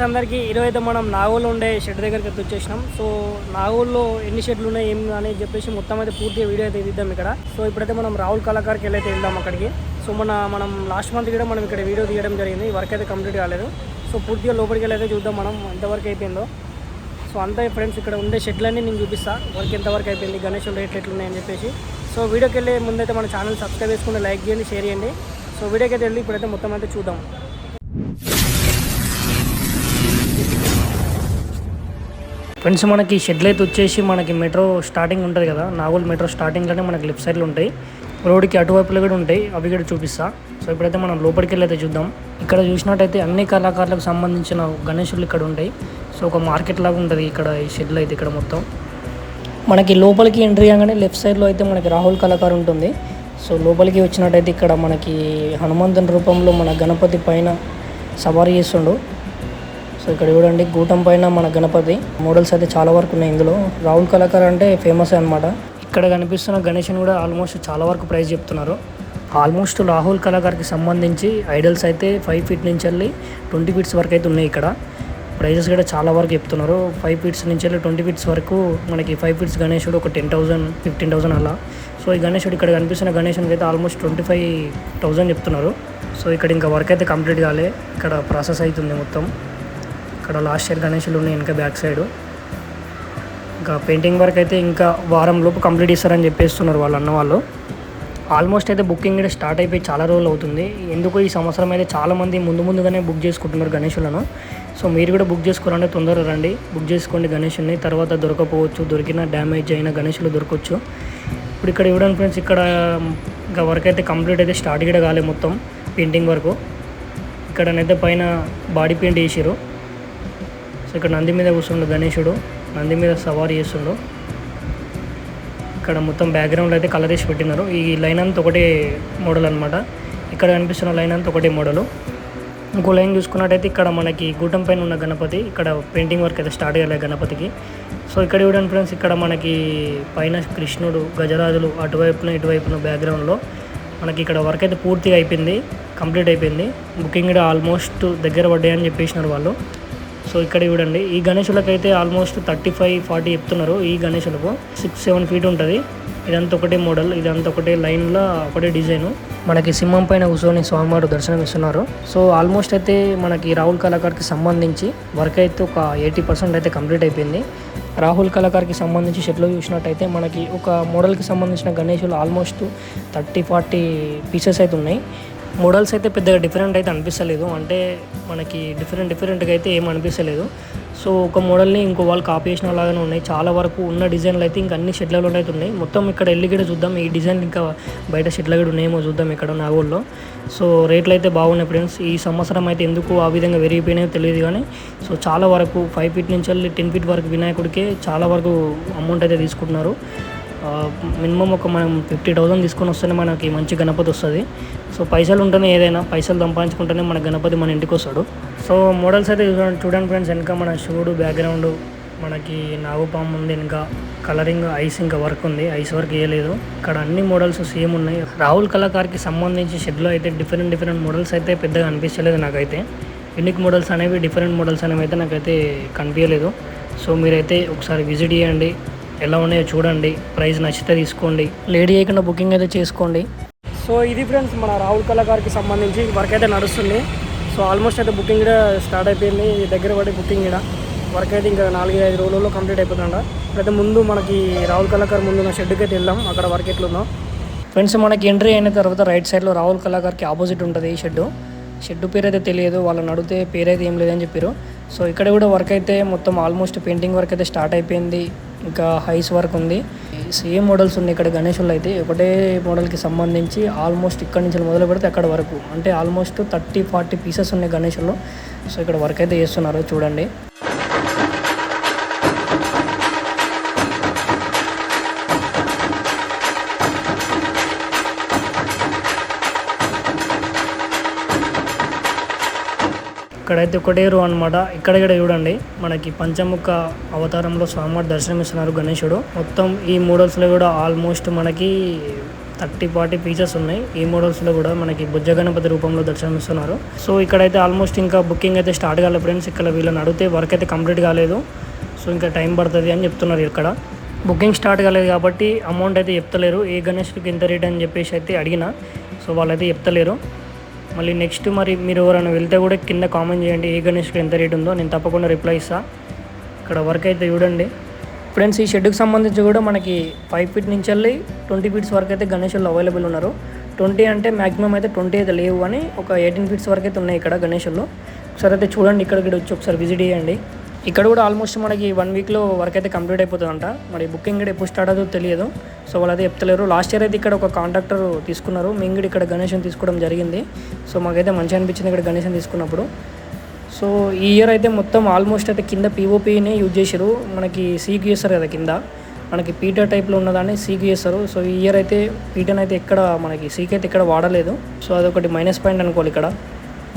Friends అందరికీ ఈరోజు అయితే మనం నాగోల్లో ఉండే షెడ్ దగ్గరికి అయితే వచ్చేసినాం. సో నాగోల్లో ఎన్ని షెడ్లు ఉన్నాయి ఏం అని చెప్పేసి మొత్తం అయితే పూర్తిగా వీడియో అయితే ఇద్దాం ఇక్కడ. సో ఇప్పుడైతే మనం రాహుల్ కళాకార్కి వెళ్ళి వెళ్దాం అక్కడికి. సో మన మనం లాస్ట్ మంత్ కూడా మనం ఇక్కడ వీడియో తీయడం జరిగింది. వర్క్ అయితే కంప్లీట్ కాలేదు. సో పూర్తిగా లోపలికి వెళ్ళి చూద్దాం మనం ఎంతవరకు అయిపోయిందో. సో అంతే ఫ్రెండ్స్ ఇక్కడ ఉండే షెడ్లన్నీ నేను చూపిస్తా. వర్క్ ఎంతవరకు అయిపోయింది గణేష్ రేట్లు ఎట్లున్నాయని చెప్పేసి. సో వీడియోకి వెళ్ళే ముందైతే మన ఛానల్ సబ్స్క్రైబ్ చేసుకుని లైక్ చేయండి షేర్ చేయండి. సో వీడియోకి అయితే వెళ్ళి ఇప్పుడైతే మొత్తం అయితే చూద్దాం. ఫ్రెండ్స్ మనకి షెడ్లు అయితే వచ్చేసి మనకి మెట్రో స్టార్టింగ్ ఉంటుంది కదా. నాగోల్ మెట్రో స్టార్టింగ్లోనే మనకి లెఫ్ట్ సైడ్లు ఉంటాయి. రోడ్కి అటువైపులు కూడా ఉంటాయి. అవి కూడా చూపిస్తా. సో ఇప్పుడైతే మనం లోపలికి వెళ్ళి అయితే చూద్దాం. ఇక్కడ చూసినట్టయితే అన్ని కళాకారులకు సంబంధించిన గణేశులు ఇక్కడ ఉంటాయి. సో ఒక మార్కెట్ లాగా ఉంటుంది ఇక్కడ ఈ షెడ్లు అయితే ఇక్కడ మొత్తం. మనకి లోపలికి ఎంట్రీ కాగానే లెఫ్ట్ సైడ్లో అయితే మనకి రాహుల్ కళాకారు ఉంటుంది. సో లోపలికి వచ్చినట్టయితే ఇక్కడ మనకి హనుమంతుని రూపంలో మన గణపతి పైన సవారీ చేస్తుండు. సో ఇక్కడ చూడండి గూటం పైన మన గణపతి మోడల్స్ అయితే చాలా వరకు ఉన్నాయి ఇందులో. రాహుల్ కళాకార్ అంటే ఫేమస్ అనమాట ఇక్కడ కనిపిస్తున్న గణేషన్ కూడా ఆల్మోస్ట్ చాలా వరకు ప్రైస్ చెప్తున్నారు. ఆల్మోస్ట్ రాహుల్ కళాకార్కి సంబంధించి ఐడల్స్ అయితే ఫైవ్ ఫీట్ నుంచి వెళ్ళి ట్వంటీ ఫీట్స్ వరకు అయితే ఉన్నాయి ఇక్కడ. ప్రైజెస్ కూడా చాలా వరకు చెప్తున్నారు. ఫైవ్ ఫీట్స్ నుంచి వెళ్ళి ట్వంటీ ఫీట్స్ వరకు మనకి ఫైవ్ ఫీట్స్ గణేశుడు ఒక టెన్ థౌసండ్ ఫిఫ్టీన్ థౌసండ్ అలా. సో ఈ గణేశుడు ఇక్కడ కనిపిస్తున్న గణేశునికి అయితే ఆల్మోస్ట్ ట్వంటీ ఫైవ్ థౌసండ్ చెప్తున్నారు. సో ఇక్కడ ఇంకా వర్క్ అయితే కంప్లీట్ కాలే. ఇక్కడ ప్రాసెస్ అవుతుంది మొత్తం. ఇక్కడ లాస్ట్ ఇయర్ గణేషులు ఉన్నాయి ఇంకా బ్యాక్ సైడ్. ఇంకా పెయింటింగ్ వర్క్ అయితే ఇంకా వారం లోపు కంప్లీట్ ఇస్తారని చెప్పేస్తున్నారు వాళ్ళు అన్న వాళ్ళు. ఆల్మోస్ట్ అయితే బుకింగ్ కూడా స్టార్ట్ అయిపోయి చాలా రోజులు అవుతుంది. ఎందుకు ఈ సంవత్సరం అయితే చాలామంది ముందు ముందుగానే బుక్ చేసుకుంటున్నారు గణేషులను. సో మీరు కూడా బుక్ చేసుకోవాలంటే తొందరగా రండి. బుక్ చేసుకోండి గణేషుని. తర్వాత దొరకపోవచ్చు దొరికిన డ్యామేజ్ అయిన గణేషులు దొరకవచ్చు ఇప్పుడు ఇక్కడ ఇవ్వడానికి ఫ్రెండ్స్ ఇక్కడ ఇంకా వర్క్ అయితే కంప్లీట్ అయితే స్టార్ట్ కూడా కాలే మొత్తం పెయింటింగ్ వరకు. ఇక్కడనైతే పైన బాడీ పెయింట్ వేసారు సో ఇక్కడ నంది మీద కూర్చుండు గణేశుడు నంది మీద సవారీ చేస్తుండు. ఇక్కడ మొత్తం బ్యాక్గ్రౌండ్ అయితే కలర్ వేసి పెట్టినారు. ఈ లైన్ అంతా ఒకటే మోడల్ అనమాట ఇక్కడ కనిపిస్తున్న లైన్ అంతా ఒకటే మోడలు ఇంకో లైన్ చూసుకున్నట్టయితే ఇక్కడ మనకి గూటం పైన ఉన్న గణపతి ఇక్కడ పెయింటింగ్ వర్క్ అయితే స్టార్ట్ అయ్యాలి గణపతికి. సో ఇక్కడ చూడండి ఫ్రెండ్స్ ఇక్కడ మనకి పైన కృష్ణుడు గజరాజులు అటువైపున ఇటువైపున బ్యాక్గ్రౌండ్లో మనకి ఇక్కడ వర్క్ అయితే పూర్తిగా అయిపోయింది కంప్లీట్ అయిపోయింది. బుకింగ్ కూడా ఆల్మోస్ట్ దగ్గర పడ్డాయని చెప్పేసినారు వాళ్ళు. సో ఇక్కడ చూడండి ఈ గణేశులకు అయితే ఆల్మోస్ట్ థర్టీ ఫైవ్ ఫార్టీ చెప్తున్నారు. ఈ గణేశులకు సిక్స్ సెవెన్ ఫీట్ ఉంటుంది. ఇదంతా ఒకటే మోడల్ ఇదంతా ఒకటే లైన్లో ఒకటే డిజైన్ మనకి సింహం పైన కూర్చొని స్వామివారు దర్శనం ఇస్తున్నారు సో ఆల్మోస్ట్ అయితే మనకి రాహుల్ కళాకార్కి సంబంధించి వర్క్ అయితే ఒక ఎయిటీ పర్సెంట్ అయితే కంప్లీట్ అయిపోయింది. రాహుల్ కళాకార్కి సంబంధించి షెట్లో చూసినట్టయితే మనకి ఒక మోడల్కి సంబంధించిన గణేషులు ఆల్మోస్ట్ థర్టీ ఫార్టీ పీసెస్ అయితే ఉన్నాయి. మోడల్స్ అయితే పెద్దగా డిఫరెంట్ అయితే అనిపిస్తలేదు. అంటే మనకి డిఫరెంట్ డిఫరెంట్గా అయితే ఏం అనిపిస్తలేదు. సో ఒక మోడల్ని ఇంకో వాళ్ళు కాపీ చేసిన లాగానే ఉన్నాయి. చాలా వరకు ఉన్న డిజైన్లు అయితే ఇంకా అన్ని షెడ్లలో అయితే ఉన్నాయి. మొత్తం ఇక్కడ వెళ్ళి కూడా చూద్దాం. ఈ డిజైన్ ఇంకా బయట షెడ్ల కూడా ఉన్నాయేమో చూద్దాం ఇక్కడ నాగోల్లో. సో రేట్లు అయితే బాగున్నాయి ఫ్రెండ్స్. ఈ సంవత్సరం అయితే ఎందుకు ఆ విధంగా పెరిగిపోయినాయో తెలియదు కానీ సో చాలా వరకు ఫైవ్ ఫీట్ నుంచి వెళ్ళి టెన్ ఫీట్ వరకు వినాయకుడికే చాలా వరకు అమౌంట్ అయితే తీసుకుంటున్నారు. మినిమం ఒక మనం ఫిఫ్టీ థౌసండ్ తీసుకొని వస్తేనే మనకి మంచి గణపతి వస్తుంది. సో పైసలు ఉంటేనే ఏదైనా పైసలు సంపాదించుకుంటేనే మన గణపతి మన ఇంటికి వస్తాడు. సో మోడల్స్ అయితే చూడండి చూడండి ఫ్రెండ్స్ వెనక మన శివుడు బ్యాక్గ్రౌండ్ మనకి నాగుపాము ఉంది ఇంకా కలరింగ్ ఐస్ ఇంకా వర్క్ ఉంది. ఐస్ వర్క్ వేయలేదు ఇక్కడ అన్ని మోడల్స్ సేమ్ ఉన్నాయి. రాహుల్ కళాకార్కి సంబంధించి షెడ్లో అయితే డిఫరెంట్ డిఫరెంట్ మోడల్స్ అయితే పెద్దగా అనిపించలేదు నాకైతే. యూనిక్ మోడల్స్ అనేవి డిఫరెంట్ మోడల్స్ అనేవి అయితే నాకైతే కనిపించలేదు. సో మీరైతే ఒకసారి విజిట్ చేయండి. ఎలా ఉన్నాయో చూడండి. ప్రైస్ నచ్చితే తీసుకోండి. లేడీ అయ్యకుండా బుకింగ్ అయితే చేసుకోండి. సో ఇది ఫ్రెండ్స్ మన రాహుల్ కళాకార్కి సంబంధించి వర్క్ అయితే నడుస్తుంది. సో ఆల్మోస్ట్ అయితే బుకింగ్ కూడా స్టార్ట్ అయిపోయింది. దగ్గర పడి బుకింగ్ కూడా. వర్క్ అయితే ఇంకా నాలుగు ఐదు రోజుల్లో కంప్లీట్ అయిపోతుందంట. అయితే ముందు మనకి రాహుల్ కళాకార్ ముందు ఉన్న షెడ్కి అయితే వెళ్దాం. అక్కడ వర్క్ ఎట్లుందో. ఫ్రెండ్స్ మనకి ఎంట్రీ అయిన తర్వాత రైట్ సైడ్లో రాహుల్ కళాకార్కి ఆపోజిట్ ఉంటుంది ఈ షెడ్ షెడ్ పేరు అయితే తెలియదు. వాళ్ళని అడిగితే పేరు అయితే ఏం లేదని చెప్పారు. సో ఇక్కడ కూడా వర్క్ అయితే మొత్తం ఆల్మోస్ట్ పెయింటింగ్ వర్క్ అయితే స్టార్ట్ అయిపోయింది. ఇంకా హైస్ వర్క్ ఉంది. సేమ్ మోడల్స్ ఉన్నాయి ఇక్కడ గణేషులు అయితే. ఒకటే మోడల్కి సంబంధించి ఆల్మోస్ట్ ఇక్కడ నుంచి మొదలు పెడితే అక్కడ వరకు. అంటే ఆల్మోస్ట్ థర్టీ ఫార్టీ పీసెస్ ఉన్నాయి గణేషుల్లో. సో ఇక్కడ వర్క్ అయితే చేస్తున్నారు చూడండి. ఇక్కడైతే ఒకటే రో అనమాట ఇక్కడ ఇక్కడ చూడండి మనకి పంచముఖ అవతారంలో స్వామివారి దర్శనం ఇస్తున్నారు గణేశుడు. మొత్తం ఈ మోడల్స్లో కూడా ఆల్మోస్ట్ మనకి థర్టీ ఫార్టీ పీసెస్ ఉన్నాయి. ఈ మోడల్స్లో కూడా మనకి బుజ్జ గణపతి రూపంలో దర్శనమిస్తున్నారు. సో ఇక్కడైతే ఆల్మోస్ట్ ఇంకా బుకింగ్ అయితే స్టార్ట్ కాలేదు ఫ్రెండ్స్. ఇక్కడ వీళ్ళని అడిగితే వర్క్ అయితే కంప్లీట్ కాలేదు. సో ఇంకా టైం పడుతుంది అని చెప్తున్నారు ఇక్కడ. బుకింగ్ స్టార్ట్ కాలేదు కాబట్టి అమౌంట్ అయితే చెప్తలేరు. ఏ గణేష్కి ఎంత రేట్ అని చెప్పేసి అయితే అడిగిన సో వాళ్ళైతే చెప్తలేరు. మళ్ళీ నెక్స్ట్ మరి మీరు ఎవరైనా వెళ్తే కూడా కింద కామెంట్ చేయండి ఏ గణేష్కి ఎంత రేట్ ఉందో. నేను తప్పకుండా రిప్లై ఇస్తాను ఇక్కడ వర్క్ అయితే చూడండి. ఫ్రెండ్స్ ఈ షెడ్కి సంబంధించి కూడా మనకి ఫైవ్ ఫీట్ నుంచి వెళ్ళి ట్వంటీ ఫీట్స్ వరకు అయితే గణేషులు అవైలబుల్ ఉన్నారు. ట్వంటీ అంటే మాక్సిమం అయితే ట్వంటీ అయితే లేవు అని ఒక ఎయిటీన్ ఫీట్స్ వరకు అయితే ఉన్నాయి ఇక్కడ గణేషుల్లో ఒకసారి అయితే చూడండి ఇక్కడికి వచ్చి ఒకసారి విజిట్ చేయండి. ఇక్కడ కూడా ఆల్మోస్ట్ మనకి వన్ వీక్లో వర్క్ అయితే కంప్లీట్ అయిపోతుందంట. మరి బుకింగ్ కూడా ఎప్పుడు స్టార్ట్ అవుతుందో తెలియదు. సో వాళ్ళు అదే చెప్తలేరు. లాస్ట్ ఇయర్ అయితే ఇక్కడ ఒక కాంట్రాక్టర్ తీసుకున్నారు. మేము కూడా ఇక్కడ గణేషన్ తీసుకోవడం జరిగింది. సో మాకైతే మంచిగా అనిపించింది ఇక్కడ గణేషన్ తీసుకున్నప్పుడు. సో ఈ ఇయర్ అయితే మొత్తం ఆల్మోస్ట్ అయితే కింద పీఓపీనే యూజ్ చేశారు. మనకి సీకి చేస్తారు కదా కింద. మనకి పీటర్ టైప్లో ఉన్నదాన్ని సీకి చేస్తారు సో ఈ ఇయర్ అయితే పీటన్ అయితే ఎక్కడ మనకి సీక్ అయితే ఇక్కడ వాడలేదు. సో అదొకటి మైనస్ పాయింట్ అనుకోవాలి ఇక్కడ.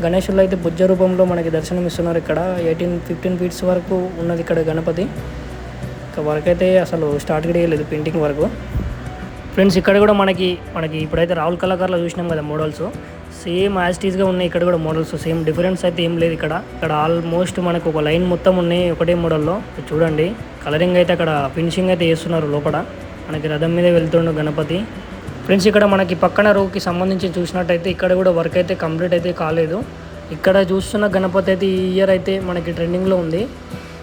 గణేషుల్లో అయితే బుజ్జ రూపంలో మనకి దర్శనం ఇస్తున్నారు ఇక్కడ. ఎయిటీన్ ఫిఫ్టీన్ ఫీట్స్ వరకు ఉన్నది ఇక్కడ గణపతి. ఇంకా వర్క్ అయితే అసలు స్టార్ట్ కూడా చేయలేదు పెయింటింగ్ వరకు. ఫ్రెండ్స్ ఇక్కడ కూడా మనకి మనకి ఇప్పుడైతే రాహుల్ కళాకారులు చూసినాం కదా మోడల్స్. సేమ్ యాజిటీస్గా ఉన్నాయి ఇక్కడ కూడా మోడల్స్. సేమ్ డిఫరెన్స్ అయితే ఏం లేదు ఇక్కడ. ఇక్కడ ఆల్మోస్ట్ మనకు ఒక లైన్ మొత్తం ఉన్నాయి ఒకటే మోడల్లో. చూడండి. కలరింగ్ అయితే అక్కడ ఫినిషింగ్ అయితే చేస్తున్నారు లోపల. మనకి రథం మీద వెళ్తుండు గణపతి. ఫ్రెండ్స్ ఇక్కడ మనకి పక్కన రోకి సంబంధించి చూసినట్టయితే ఇక్కడ కూడా వర్క్ అయితే కంప్లీట్ అయితే కాలేదు. ఇక్కడ చూస్తున్న గణపతి అయితే ఈ ఇయర్ అయితే మనకి ట్రెండింగ్లో ఉంది.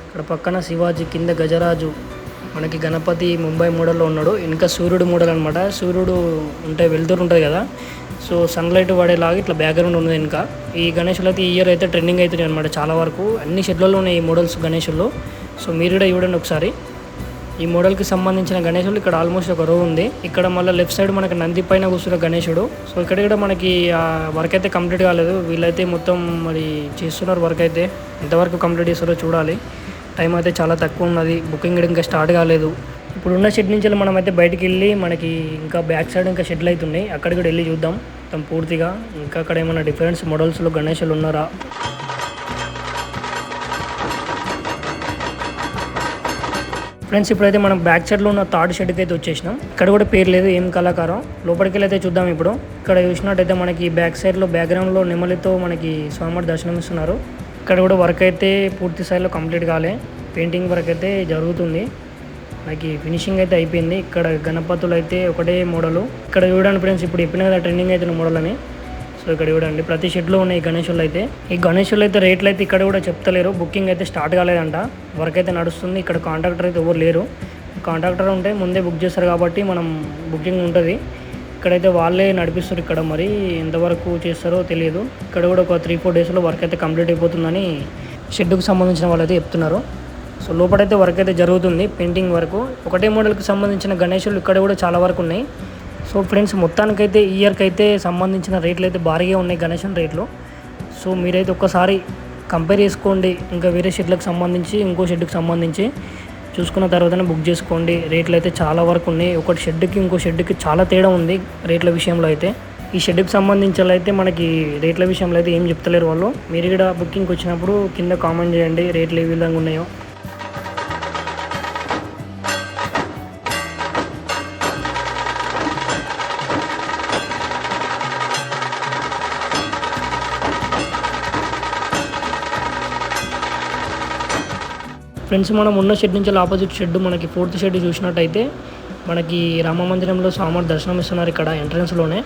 ఇక్కడ పక్కన శివాజీ కింద గజరాజు మనకి గణపతి ముంబై మోడల్లో ఉన్నాడు. ఇంకా సూర్యుడు మోడల్ అనమాట సూర్యుడు ఉంటే వెళ్తూరు ఉంటుంది కదా. సో సన్లైట్ పడేలాగా ఇట్లా బ్యాక్గ్రౌండ్ ఉన్నది ఇంకా. ఈ గణేషులు అయితే ఈ ఇయర్ అయితే ట్రెండింగ్ అవుతున్నాయి అనమాట చాలా వరకు. అన్ని షెడ్లలో ఉన్నాయి ఈ మోడల్స్ గణేషుల్లో సో మీరు కూడా చూడండి ఒకసారి. ఈ మోడల్కి సంబంధించిన గణేశుడు ఇక్కడ ఆల్మోస్ట్ ఒక రో ఉంది. ఇక్కడ మళ్ళీ లెఫ్ట్ సైడ్ మనకి నంది పైన కూర్చున్న గణేశుడు సో ఇక్కడ కూడా మనకి వర్క్ అయితే కంప్లీట్ కాలేదు. వీళ్ళైతే మొత్తం మరి చేస్తున్నారు వర్క్ అయితే. ఎంతవరకు కంప్లీట్ చేస్తారో చూడాలి. టైం అయితే చాలా తక్కువ ఉన్నది. బుకింగ్ ఇంకా స్టార్ట్ కాలేదు. ఇప్పుడు ఉన్న షెడ్ నుంచి మనం అయితే బయటికి వెళ్ళి మనకి ఇంకా బ్యాక్ సైడ్ ఇంకా షెడ్లు అవుతున్నాయి అక్కడ కూడా వెళ్ళి చూద్దాం. మొత్తం పూర్తిగా. ఇంకా అక్కడ ఏమైనా డిఫరెన్స్ మోడల్స్లో గణేశులు ఉన్నారా? ఫ్రెండ్స్ ఇప్పుడైతే మనం బ్యాక్ సైడ్లో ఉన్న థర్డ్ షెడ్కి అయితే వచ్చేసినాం. ఇక్కడ కూడా పేరు లేదు ఏం కళాకారం. లోపలికి వెళ్ళి చూద్దాం ఇప్పుడు. ఇక్కడ చూసినట్టయితే మనకి బ్యాక్ సైడ్లో బ్యాక్గ్రౌండ్లో నెమలితో మనకి స్వామివారి దర్శనం ఇస్తున్నారు. ఇక్కడ కూడా వర్క్ అయితే పూర్తి స్థాయిలో కంప్లీట్ కాలే. పెయింటింగ్ వర్క్ అయితే జరుగుతుంది. మనకి ఫినిషింగ్ అయితే అయిపోయింది. ఇక్కడ గణపతులు అయితే ఒకటే మోడలు. ఇక్కడ చూడండి ఫ్రెండ్స్ ఇప్పుడు చెప్పిన కదా ట్రెండింగ్ అయితే మోడల్ అని. సో ఇక్కడ చూడండి ప్రతి షెడ్లో ఉన్నాయి ఈ గణేషులు అయితే. ఈ గణేషులు అయితే రేట్లు అయితే ఇక్కడ కూడా చెప్తలేరు. బుకింగ్ అయితే స్టార్ట్ కాలేదంట. వర్క్ అయితే నడుస్తుంది. ఇక్కడ కాంట్రాక్టర్ అయితే ఎవరు లేరు. కాంట్రాక్టర్ ఉంటే ముందే బుక్ చేస్తారు కాబట్టి మనం బుకింగ్ ఉంటుంది. ఇక్కడైతే వాళ్ళే నడిపిస్తారు ఇక్కడ మరి ఎంతవరకు చేస్తారో తెలియదు. ఇక్కడ కూడా ఒక త్రీ ఫోర్ డేస్లో వర్క్ అయితే కంప్లీట్ అయిపోతుందని షెడ్కు సంబంధించిన వాళ్ళు అయితే చెప్తున్నారు. సో లోపలైతే వర్క్ అయితే జరుగుతుంది పెయింటింగ్ వరకు ఒకటే మోడల్కి సంబంధించిన గణేషులు ఇక్కడ కూడా చాలా వరకు ఉన్నాయి. సో ఫ్రెండ్స్ మొత్తానికైతే అయితే ఇయర్కి అయితే సంబంధించిన రేట్లు అయితే భారీగా ఉన్నాయి గణేషన్ రేట్లు. సో మీరైతే ఒక్కసారి కంపేర్ చేసుకోండి ఇంకా వేరే షెడ్లకు సంబంధించి ఇంకో షెడ్కి సంబంధించి. చూసుకున్న తర్వాతనే బుక్ చేసుకోండి. రేట్లు అయితే చాలా వరకు ఉన్నాయి. ఒకటి షెడ్కి ఇంకో షెడ్కి చాలా తేడా ఉంది రేట్ల విషయంలో అయితే. ఈ షెడ్కి సంబంధించి అయితే మనకి రేట్ల విషయంలో అయితే ఏం చెప్తలేరు వాళ్ళు. మీరు కూడా బుకింగ్కి వచ్చినప్పుడు కింద కామెంట్ చేయండి రేట్లు ఏ విధంగా ఉన్నాయో. ఫ్రెండ్స్ మనం ఉన్న షెడ్ నుంచి ఆపోజిట్ షెడ్ మనకి ఫోర్త్ షెడ్ చూసినట్టయితే మనకి రామ మందిరంలో స్వామివారి దర్శనం ఇస్తున్నారు ఇక్కడ ఎంట్రన్స్లోనే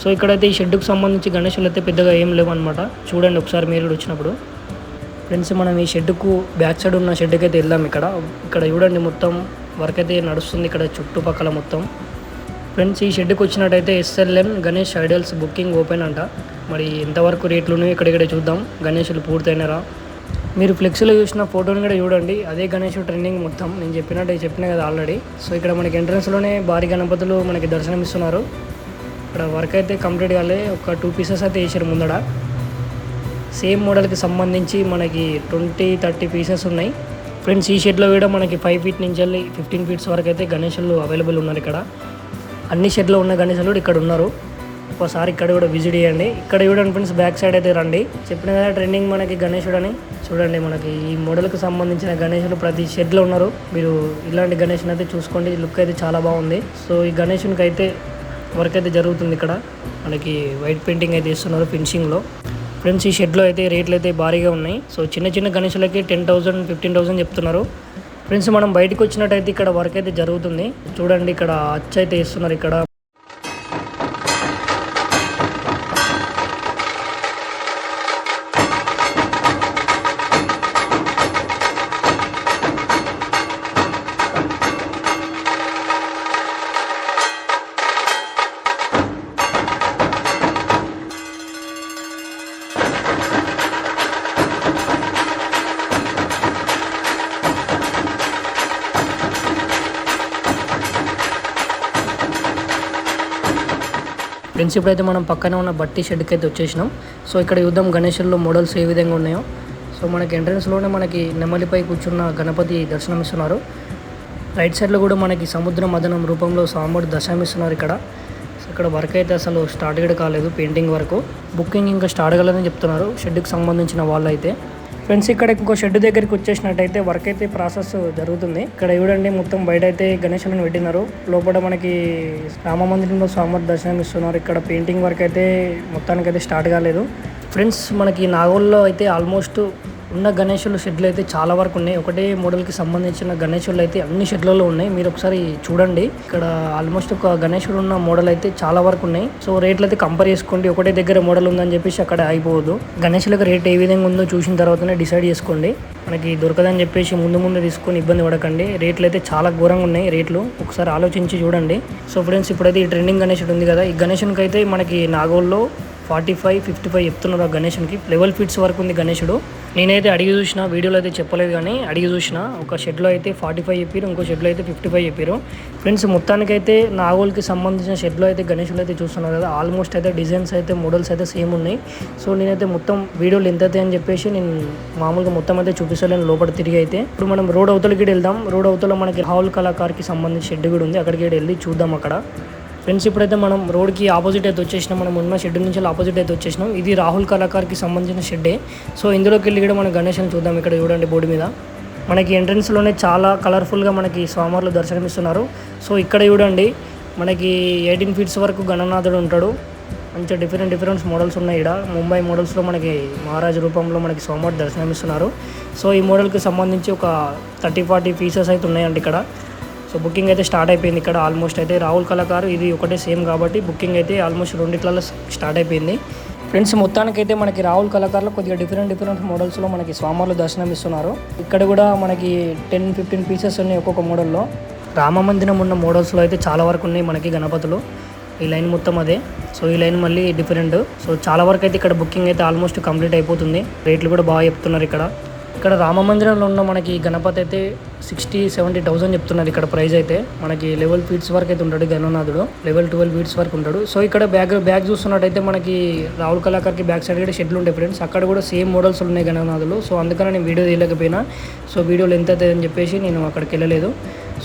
సో ఇక్కడైతే ఈ షెడ్కి సంబంధించి గణేషులు అయితే పెద్దగా ఏం లేవు అనమాట చూడండి ఒకసారి మీరు కూడా వచ్చినప్పుడు. ఫ్రెండ్స్ మనం ఈ షెడ్కు బ్యాక్ సైడ్ ఉన్న షెడ్కి అయితే వెళ్దాం ఇక్కడ. ఇక్కడ చూడండి మొత్తం వర్క్ అయితే నడుస్తుంది ఇక్కడ చుట్టుపక్కల మొత్తం. ఫ్రెండ్స్ ఈ షెడ్కి వచ్చినట్టయితే SLM Ganesh idols booking open అంట. మరి ఎంతవరకు రేట్లు ఉన్నాయో ఇక్కడ చూద్దాం. గణేషులు పూర్తయినారా? మీరు ఫ్లెక్స్లో చూసిన ఫోటోని కూడా చూడండి. అదే గణేష్ ట్రెండింగ్ మొత్తం. నేను చెప్పినట్టు చెప్పిన కదా ఆల్రెడీ సో ఇక్కడ మనకి ఎంట్రన్స్లోనే భారీ గణపతులు మనకి దర్శనం ఇస్తున్నారు ఇక్కడ వర్క్ అయితే కంప్లీట్ కాలే. ఒక టూ పీసెస్ అయితే వేసారు ముందడ. సేమ్ మోడల్కి సంబంధించి మనకి ట్వంటీ థర్టీ పీసెస్ ఉన్నాయి. ఫ్రెండ్స్ ఈ షెడ్లో కూడా మనకి ఫైవ్ ఫీట్ నుంచి వెళ్ళి ఫిఫ్టీన్ ఫీట్స్ వరకు అయితే గణేషులు అవైలబుల్ ఉన్నారు ఇక్కడ. అన్ని షెడ్లో ఉన్న గణేషులు ఇక్కడ ఉన్నారు. ఒకసారి ఇక్కడ కూడా విజిట్ చేయండి. ఇక్కడ చూడండి ఫ్రెండ్స్ బ్యాక్ సైడ్ అయితే రండి. చెప్పిన కదా ట్రెండింగ్ మనకి గణేశుడు అని. చూడండి మనకి ఈ మోడల్కి సంబంధించిన గణేశులు ప్రతి షెడ్లో ఉన్నారు. మీరు ఇలాంటి గణేషుని అయితే చూసుకోండి. లుక్ అయితే చాలా బాగుంది. సో ఈ గణేషునికి అయితే వర్క్ అయితే జరుగుతుంది ఇక్కడ. మనకి వైట్ పెయింటింగ్ అయితే ఇస్తున్నారు ఫినిషింగ్లో. ఫ్రెండ్స్ ఈ షెడ్లో అయితే రేట్లు అయితే భారీగా ఉన్నాయి. సో చిన్న చిన్న గణేషులకి టెన్ థౌసండ్ ఫిఫ్టీన్ థౌసండ్ చెప్తున్నారు. ఫ్రెండ్స్ మనం బయటకు వచ్చినట్టయితే ఇక్కడ వర్క్ అయితే జరుగుతుంది. చూడండి ఇక్కడ అచ్చ అయితే ఇస్తున్నారు ఇక్కడ. ఫ్రెండ్స్ ఇప్పుడైతే మనం పక్కనే ఉన్న బట్టి షెడ్కి అయితే వచ్చేసినాం. సో ఇక్కడ యుద్ధం గణేషుల్లో మోడల్స్ ఏ విధంగా ఉన్నాయో. సో మనకి ఎంట్రన్స్లోనే మనకి నెమలిపై కూర్చున్న గణపతి దర్శనమిస్తున్నారు. రైట్ సైడ్లో కూడా మనకి సముద్ర మదనం రూపంలో సాంబడు దర్శనమిస్తున్నారు ఇక్కడ. సో ఇక్కడ వర్క్ అయితే అసలు స్టార్ట్ కూడా కాలేదు పెయింటింగ్ వరకు. బుకింగ్ ఇంకా స్టార్ట్ కాలేదని చెప్తున్నారు షెడ్కి సంబంధించిన వాళ్ళు అయితే ఫ్రెండ్స్ ఇక్కడ ఇంకో షెడ్ దగ్గరికి వచ్చేసినట్టయితే వర్క్ అయితే ప్రాసెస్ జరుగుతుంది. ఇక్కడ చూడండి మొత్తం బయట అయితే గణేశులను పెట్టినారు. లోపల మనకి రామ మందిరంలో స్వామి దర్శనం ఇస్తున్నారు. ఇక్కడ పెయింటింగ్ వర్క్ అయితే మొత్తానికి అయితే స్టార్ట్ కాలేదు. ఫ్రెండ్స్ మనకి నాగోల్లో అయితే ఆల్మోస్ట్ ఉన్న గణేషులు షెడ్లు అయితే చాలా వరకు ఉన్నాయి. ఒకటే మోడల్కి సంబంధించిన గణేషులు అయితే అన్ని షెడ్లలో ఉన్నాయి. మీరు ఒకసారి చూడండి. ఇక్కడ ఆల్మోస్ట్ ఒక గణేషుడు ఉన్న మోడల్ అయితే చాలా వరకు ఉన్నాయి. సో రేట్లు అయితే కంపేర్ చేసుకోండి. ఒకటే దగ్గర మోడల్ ఉందని చెప్పేసి అక్కడ అయిపోవద్దు. గణేషులకు రేట్ ఏ విధంగా ఉందో చూసిన తర్వాతనే డిసైడ్ చేసుకోండి. మనకి దొరకదని చెప్పేసి ముందు ముందు తీసుకొని ఇబ్బంది పడకండి. రేట్లు అయితే చాలా ఘోరంగా ఉన్నాయి. రేట్లు ఒకసారి ఆలోచించి చూడండి. సో ఫ్రెండ్స్ ఇప్పుడైతే ఈ ట్రెండింగ్ గణేషుడు ఉంది కదా. ఈ గణేషునికి అయితే మనకి నాగోల్లో ఫార్టీ ఫైవ్ ఫిఫ్టీ ఫైవ్ చెప్తున్నారు ఆ గణేషునికి. లెవెల్ ఫీట్స్ వరకు ఉంది గణేషుడు. నేనైతే అడిగి చూసిన వీడియోలో అయితే చెప్పలేదు కానీ అడిగి చూసిన ఒక షెడ్లో అయితే ఫార్టీ ఫైవ్ చెప్పారు ఇంకో షెడ్లో అయితే ఫిఫ్టీ ఫైవ్ చెప్పారు. ఫ్రెండ్స్ మొత్తానికైతే నాగోల్కి సంబంధించిన షెడ్లో అయితే గణేషులు అయితే చూస్తున్నారు కదా ఆల్మోస్ట్ అయితే డిజైన్స్ అయితే మోడల్స్ అయితే సేమ్ ఉన్నాయి. సో నేనైతే మొత్తం వీడియోలు ఎంత అవుతాయి అని చెప్పేసి నేను మామూలుగా మొత్తం అయితే చూపిస్తాను లోపల తిరిగి అయితే. ఇప్పుడు మనం రోడ్ అవతలకి వెళ్దాం రోడ్ అవతల మనకి రాహుల్ కళాకార్కి సంబంధించిన షెడ్ కూడా ఉంది. అక్కడికి వెళ్ళి చూద్దాం అక్కడ. ఫ్రెండ్స్ ఇప్పుడైతే మనం రోడ్కి ఆపోజిట్ అయితే వచ్చేసినాం. మనం ఉన్న షెడ్ నుంచి ఆపోజిట్ అయితే వచ్చేసినాం. ఇది రాహుల్ కళాకార్కి సంబంధించిన షెడ్డే. సో ఇందులోకి వెళ్ళి కూడా మనం గణేష్ని చూద్దాం ఇక్కడ చూడండి బోర్డు మీద. మనకి ఎంట్రన్స్లోనే చాలా కలర్ఫుల్గా మనకి స్వామివార్లు దర్శనమిస్తున్నారు. సో ఇక్కడ చూడండి మనకి ఎయిటీన్ ఫీట్స్ వరకు గణనాథుడు ఉంటాడు. మంచిగా డిఫరెంట్ డిఫరెంట్ మోడల్స్ ఉన్నాయి ఇక్కడ ముంబై మోడల్స్లో మనకి మహారాజ్ రూపంలో మనకి సోమవారం దర్శనమిస్తున్నారు. సో ఈ మోడల్కి సంబంధించి ఒక థర్టీ ఫార్టీ పీసెస్ అయితే ఉన్నాయండి ఇక్కడ. సో బుకింగ్ అయితే స్టార్ట్ అయిపోయింది ఇక్కడ ఆల్మోస్ట్ అయితే. రాహుల్ కళాకారు ఇది ఒకటే సేమ్ కాబట్టి బుకింగ్ అయితే ఆల్మోస్ట్ రెండిట్లలో స్టార్ట్ అయిపోయింది. ఫ్రెండ్స్ మొత్తానికైతే మనకి రాహుల్ కళాకారులు కొద్దిగా డిఫరెంట్ డిఫరెంట్ మోడల్స్లో మనకి స్వామాలు దర్శనం ఇస్తున్నారు ఇక్కడ కూడా మనకి టెన్ ఫిఫ్టీన్ పీసెస్ ఉన్నాయి ఒక్కొక్క మోడల్లో రామ మందిరం ఉన్న మోడల్స్లో అయితే చాలా వరకు ఉన్నాయి మనకి గణపతులు. ఈ లైన్ మొత్తం అదే. సో ఈ లైన్ మళ్ళీ డిఫరెంట్ సో చాలా వరకు అయితే ఇక్కడ బుకింగ్ అయితే ఆల్మోస్ట్ కంప్లీట్ అయిపోతుంది. రేట్లు కూడా బాగా చెప్తున్నారు ఇక్కడ. ఇక్కడ రామ మందిరంలో ఉన్న మనకి గణపతి అయితే సిక్స్టీ సెవెంటీ థౌసండ్ చెప్తున్నారు. ఇక్కడ ప్రైస్ అయితే మనకి లెవెల్ ఫీట్స్ వరకు అయితే ఉంటాడు గణనాథుడు. లెవెల్ ట్వెల్వ్ ఫీట్స్ వరకు ఉంటాడు. సో ఇక్కడ బ్యాగ్ బ్యాగ్ చూస్తున్నట్టయితే మనకి రాహుల్ కళాకార్కి బ్యాక్ సైడ్ కూడా షెడ్లు ఉంటాయి ఫ్రెండ్స్ అక్కడ కూడా సేమ్ మోడల్స్ ఉన్నాయి గణనాథులు. సో అందుకని నేను వీడియో తీయలేకపోయినా. సో వీడియోలు ఎంత అవుతుంది అని చెప్పేసి నేను అక్కడికి వెళ్ళలేదు.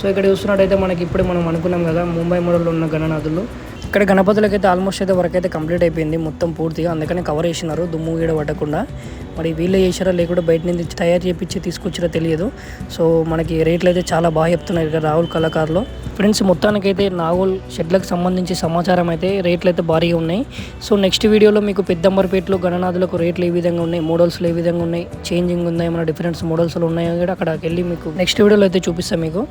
సో ఇక్కడ చూస్తున్నట్టయితే మనకి ఇప్పుడే మనం అనుకున్నాం కదా ముంబై మోడల్లో ఉన్న గణనాథులు. ఇక్కడ గణపతులకి అయితే ఆల్మోస్ట్ అయితే వర్క్ అయితే కంప్లీట్ అయిపోయింది మొత్తం పూర్తిగా. అందుకని కవర్ చేసినారు దుమ్ము గీడ పట్టకుండా మరి వీళ్ళే చేసారా లేకుండా బయట నుంచి తయారు చేపించి తీసుకొచ్చారో తెలియదు. సో మనకి రేట్లు అయితే చాలా బాగా చెప్తున్నారు ఇక్కడ రాహుల్ కళాకారులో. ఫ్రెండ్స్ మొత్తానికైతే నాగోల్ షెడ్లకు సంబంధించి సమాచారం అయితే రేట్లు అయితే భారీగా ఉన్నాయి. సో నెక్స్ట్ వీడియోలో మీకు పెద్దంబర్పేటలో గణనాథులకు రేట్లు ఏ విధంగా ఉన్నాయి మోడల్స్లో ఏ విధంగా ఉన్నాయి చేంజింగ్ ఉందా ఏమైనా డిఫరెన్స్ మోడల్స్లో ఉన్నాయో కూడా అక్కడికి వెళ్ళి మీకు నెక్స్ట్ వీడియోలో అయితే చూపిస్తాను మీకు.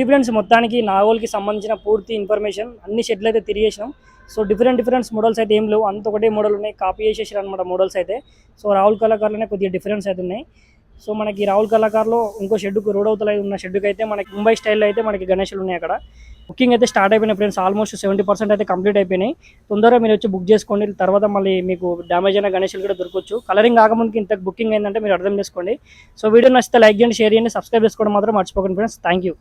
ఇది ఫ్రెండ్స్ మొత్తానికి నాగోల్కి సంబంధించిన పూర్తి ఇన్ఫర్మేషన్ అన్ని షెడ్లు అయితే తిరిగేసినాం. సో డిఫరెంట్ డిఫరెంట్ మోడల్స్ అయితే ఏం లేవు. అంత ఒకటే మోడల్ ఉన్నాయి. కాపీ చేసేసారు అనమాట మోడల్స్ అయితే. సో రాహుల్ కళాకారులోనే కొద్దిగా డిఫరెన్స్ అయితే ఉన్నాయి. సో మనకి రాహుల్ కళాకారులో ఇంకో షెడ్కు రోడ్ అవతల ఉన్న షెడ్కి అయితే మనకి ముంబై స్టైల్లో అయితే మనకి గణేషులు ఉన్నాయి అక్కడ. బుకింగ్ అయితే స్టార్ట్ అయిపోయినాయి ఫ్రెండ్స్. ఆల్మోస్ట్ సెవెంటీ పర్సెంట్ అయితే కంప్లీట్ అయిపోయినాయి. తొందరగా మీరు వచ్చి బుక్ చేసుకోండి. తర్వాత మళ్ళీ మీకు డ్యామేజ్ అయిన గణేషులు కూడా దొరకవచ్చు. కలరింగ్ ఆగముందుకి ఇంత బుకింగ్ అయిందంటే మీరు అర్థం చేసుకోండి. సో వీడియో నచ్చితే లైక్ చేయండి షేర్ చేయండి సబ్స్క్రైబ్ చేసుకోవడం మాత్రం మర్చిపోకండి ఫ్రెండ్స్. Thank you